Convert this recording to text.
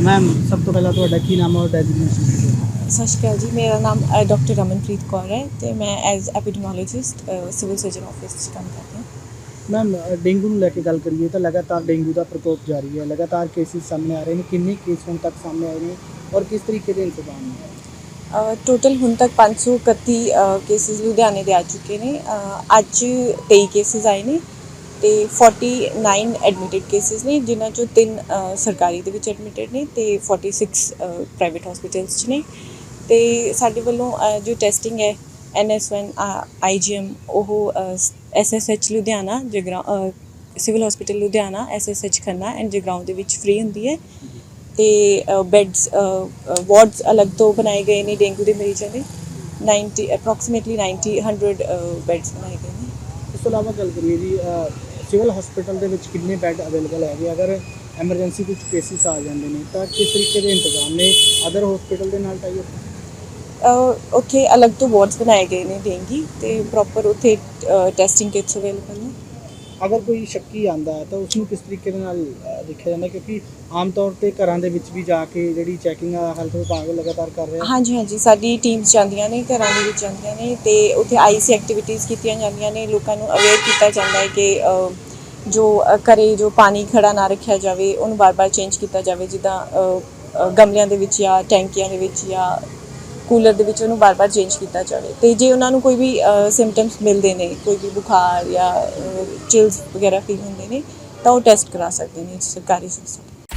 Ma'am ਸਭ ਤੋਂ ਪਹਿਲਾਂ ਤੁਹਾਡਾ ਕੀ ਨਾਮ ਹੈ ਔਰ ਡੈਜ਼ਿਗਨੇਸ਼ਨ ਸਤਿ ਸ਼੍ਰੀ ਅਕਾਲ ਜੀ ਮੇਰਾ ਨਾਮ ਡਾਕਟਰ ਰਮਨਪ੍ਰੀਤ ਕੌਰ ਹੈ ਤੇ ਮੈਂ as epidemiologist civil surgeon office 'ਚ ਕੰਮ ਕਰਦੀ ਹਾਂ ਮੈਮ ਡੇਂਗੂ ਨੂੰ ਲੈ ਕੇ ਗੱਲ ਕਰੀਏ ਤਾਂ ਲਗਾਤਾਰ ਡੇਂਗੂ ਦਾ ਪ੍ਰਕੋਪ ਜਾਰੀ ਹੈ ਲਗਾਤਾਰ ਕੇਸਿਸ ਸਾਹਮਣੇ ਆ ਰਹੇ ਨੇ ਕਿੰਨੇ ਕੇਸ ਹੁਣ ਤੱਕ ਸਾਹਮਣੇ ਆਏ ਨੇ ਔਰ ਕਿਸ ਤਰੀਕੇ ਦੇ ਇੰਤਜ਼ਾਮ ਨੇ ਟੋਟਲ ਹੁਣ ਤੱਕ 531 ਕੇਸਿਸ ਲੁਧਿਆਣੇ ਦੇ ਆ ਚੁੱਕੇ ਨੇ ਅਹ, ਅੱਜ 23 ਕੇਸਿਸ ਆਏ ਨੇ ਤੇ 49 ਐਡਮਿਟਡ ਕੇਸਿਸ ਨੇ, ਜਿਨ੍ਹਾਂ ਚੋਂ ਤਿੰਨ ਸਰਕਾਰੀ ਦੇ ਵਿੱਚ ਐਡਮਿਟਡ ਨੇ ਤੇ 46 ਪ੍ਰਾਈਵੇਟ ਹਸਪੀਟਲਸ 'ਚ ਨੇ। ਤੇ ਸਾਡੇ ਵੱਲੋਂ ਜੋ ਟੈਸਟਿੰਗ ਹੈ ਐਨਐਸ1 ਆਈਜੀਐਮ ਉਹ SSH Ludhiana Jagraon civil hospital Ludhiana SSH Khanna and Jagraon ਦੇ ਵਿੱਚ ਫ੍ਰੀ ਹੁੰਦੀ ਹੈ। ਤੇ ਬੈੱਡਸ ਵਾਰਡਸ ਅਲੱਗ ਤੋਂ ਬਣਾਏ ਗਏ ਨੇ, ਡੇਂਗੂ ਦੇ ਮਰੀਜ਼ਾਂ ਦੇ। 90 ਅਪਰੋਕਸੀਮੇਟਲੀ 90 100 ਬੈੱਡਸ ਬਣਾਏ ਗਏ ਨੇ। ਇਸ ਤੋਂ ਇਲਾਵਾ ਗੱਲ ਕਰੀਏ ਜੀ ਸਿਵਲ ਹਸਪੀਟਲ ਦੇ ਵਿੱਚ ਕਿੰਨੇ ਬੈੱਡ ਅਵੇਲੇਬਲ ਹੈਗੇ? ਅਗਰ ਐਮਰਜੈਂਸੀ ਕੁਝ ਕੇਸਿਸ ਆ ਜਾਂਦੇ ਨੇ, ਤਾਂ ਕਿਸ ਤਰੀਕੇ ਦੇ ਇੰਤਜ਼ਾਮ ਨੇ? ਅਦਰ ਹਸਪੀਟਲ ਦੇ ਨਾਲ ਟਾਈ ਉੱਥੇ ਅਲੱਗ ਤੋਂ ਵਾਰਡਸ ਬਣਾਏ ਗਏ ਨੇ ਡੇਂਗੀ ਤੇ ਪ੍ਰੋਪਰ ਉੱਥੇ ਟੈਸਟਿੰਗ ਕਿਟਸ ਅਵੇਲੇਬਲ ਨੇ। ਅਗਰ ਕੋਈ ਸ਼ੱਕੀ ਆਂਦਾ ਹੈ ਤਾਂ ਉਸ ਨੂੰ ਕਿਸ ਤਰੀਕੇ ਦੇ ਨਾਲ ਦੇਖਿਆ ਜਾਂਦਾ ਕਿਉਂਕਿ ਆਮ ਤੌਰ ਤੇ ਘਰਾਂ ਦੇ ਵਿੱਚ ਵੀ ਜਾ ਕੇ ਜਿਹੜੀ ਚੈਕਿੰਗ ਹੈਲਥ ਵਿਭਾਗ ਲਗਾਤਾਰ ਕਰ ਰਿਹਾ ਹਾਂਜੀ ਹਾਂਜੀ। ਸਾਡੀ ਟੀਮਸ ਜਾਂਦੀਆਂ ਨੇ ਘਰਾਂ ਦੇ ਵਿੱਚ ਜਾਂਦੀਆਂ ਨੇ ਤੇ ਉੱਥੇ ਆਈਸੀ ਐਕਟੀਵਿਟੀਜ਼ ਕੀਤੀਆਂ ਜਾਂਦੀਆਂ ਨੇ। ਲੋਕਾਂ ਨੂੰ ਅਵੇਅਰ ਕੀਤਾ ਜਾਂਦਾ ਹੈ ਕਿ ਜੋ ਅਹ, ਜੋ ਪਾਣੀ ਖੜਾ ਨਾ ਰੱਖਿਆ ਜਾਵੇ ਉਹਨੂੰ ਬਾਰ-ਬਾਰ ਚੇਂਜ ਕੀਤਾ ਜਾਵੇ। ਜਿੱਦਾਂ ਗਮਲਿਆਂ ਦੇ ਵਿੱਚ ਜਾਂ ਟੈਂਕੀਆਂ ਦੇ ਵਿੱਚ ਜਾਂ ਕੂਲਰ ਦੇ ਵਿੱਚ ਉਹਨੂੰ ਬਾਰ-ਬਾਰ ਚੇਂਜ ਕੀਤਾ ਜਾਵੇ। ਤੇ ਜੇ ਉਹਨਾਂ ਨੂੰ ਕੋਈ ਵੀ ਸਿੰਪਟਮਸ ਮਿਲਦੇ ਨੇ, ਕੋਈ ਵੀ ਬੁਖਾਰ ਜਾਂ ਚਿਲਸ ਵਗੈਰਾ ਫੀਲ ਹੁੰਦੇ ਨੇ, ਤਾਂ ਉਹ ਟੈਸਟ ਕਰਾ ਸਕਦੇ ਨੇ ਸਰਕਾਰੀ ਸੰਸਥਾ।